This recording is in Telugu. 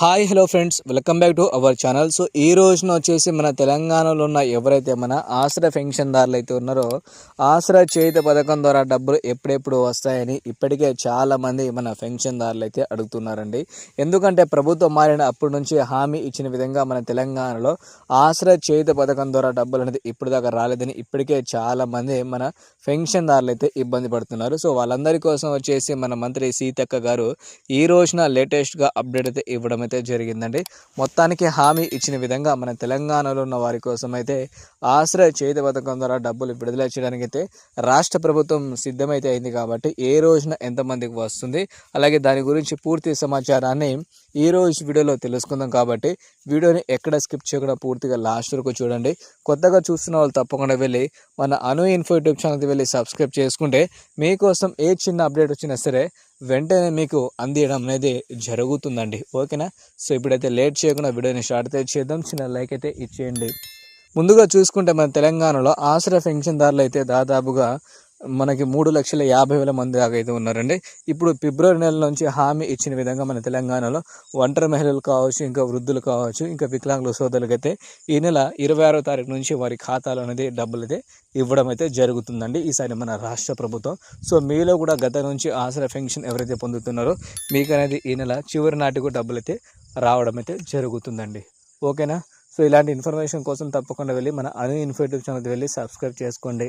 Hi hello friends. Welcome back to our channel. So ఈ రోజున వచ్చేసి మన తెలంగాణలో ఉన్న ఎవరైతే మన ఆసరా పెన్షన్దారులు అయితే ఉన్నారో ఆశ్రయ చేతి పథకం ద్వారా డబ్బులు ఎప్పుడెప్పుడు వస్తాయని ఇప్పటికే చాలామంది మన పెన్షన్దారులు అయితే అడుగుతున్నారండి. ఎందుకంటే ప్రభుత్వం మారిన అప్పటి నుంచి హామీ ఇచ్చిన విధంగా మన తెలంగాణలో ఆసరా చేతి పథకం ద్వారా డబ్బులు అనేది ఇప్పుడు దాకా రాలేదని ఇప్పటికే చాలామంది మన పెన్షన్దారులు అయితే ఇబ్బంది పడుతున్నారు. సో వాళ్ళందరి కోసం వచ్చేసి మన మంత్రి సీతక్క గారు ఈ రోజున లేటెస్ట్గా అప్డేట్ అయితే ఇవ్వడం అయితే జరిగిందండి. మొత్తానికి హామీ ఇచ్చిన విధంగా మన తెలంగాణలో ఉన్న వారి కోసం అయితే ఆశ్రయ చేతి పథకం ద్వారా డబ్బులు విడుదల చేయడానికి అయితే రాష్ట్ర ప్రభుత్వం సిద్ధమైతే అయింది కాబట్టి ఏ రోజున ఎంతమందికి వస్తుంది అలాగే దాని గురించి పూర్తి సమాచారాన్ని ఈరోజు వీడియోలో తెలుసుకుందాం కాబట్టి వీడియోని ఎక్కడ స్కిప్ చేయకుండా పూర్తిగా లాస్ట్ వరకు చూడండి. కొత్తగా చూస్తున్న వాళ్ళు తప్పకుండా వెళ్ళి మన అను ఇన్ఫో యూట్యూబ్ ఛానల్కి వెళ్ళి సబ్స్క్రైబ్ చేసుకుంటే మీకోసం ఏ చిన్న అప్డేట్ వచ్చినా సరే వెంటనే మీకు అందియడం అనేది జరుగుతుందండి. ఓకేనా? సో ఇప్పుడైతే లేట్ చేయకుండా వీడియోని షార్ట్ అయితే చేద్దాం. చిన్న లైక్ అయితే ఇచ్చేయండి. ముందుగా చూసుకుంటే మన తెలంగాణలో ఆశ్రయ పెన్షన్దారులు అయితే దాదాపుగా మనకి మూడు లక్షల యాభై వేల మంది దాకా అయితే ఉన్నారండి. ఇప్పుడు ఫిబ్రవరి నెల నుంచి హామీ ఇచ్చిన విధంగా మన తెలంగాణలో ఒంటరి మహిళలు కావచ్చు ఇంకా వృద్ధులు కావచ్చు ఇంకా వికలాంగుల సోదరులకు అయితే ఈ నెల ఇరవై ఆరో తారీఖు నుంచి వారి ఖాతాలో అనేది డబ్బులు అయితే ఇవ్వడం అయితే జరుగుతుందండి. ఈసారి మన రాష్ట్ర ప్రభుత్వం. సో మీలో కూడా గత నుంచి ఆసరా పెన్షన్ ఎవరైతే పొందుతున్నారో మీకు అనేది ఈ నెల చివరి నాటికి డబ్బులు అయితే రావడం అయితే జరుగుతుందండి. ఓకేనా? సో ఇలాంటి ఇన్ఫర్మేషన్ కోసం తప్పకుండా వెళ్ళి మన అను ఇన్ఫర్మేటివ్ ఛానల్ వెళ్ళి సబ్స్క్రైబ్ చేసుకోండి.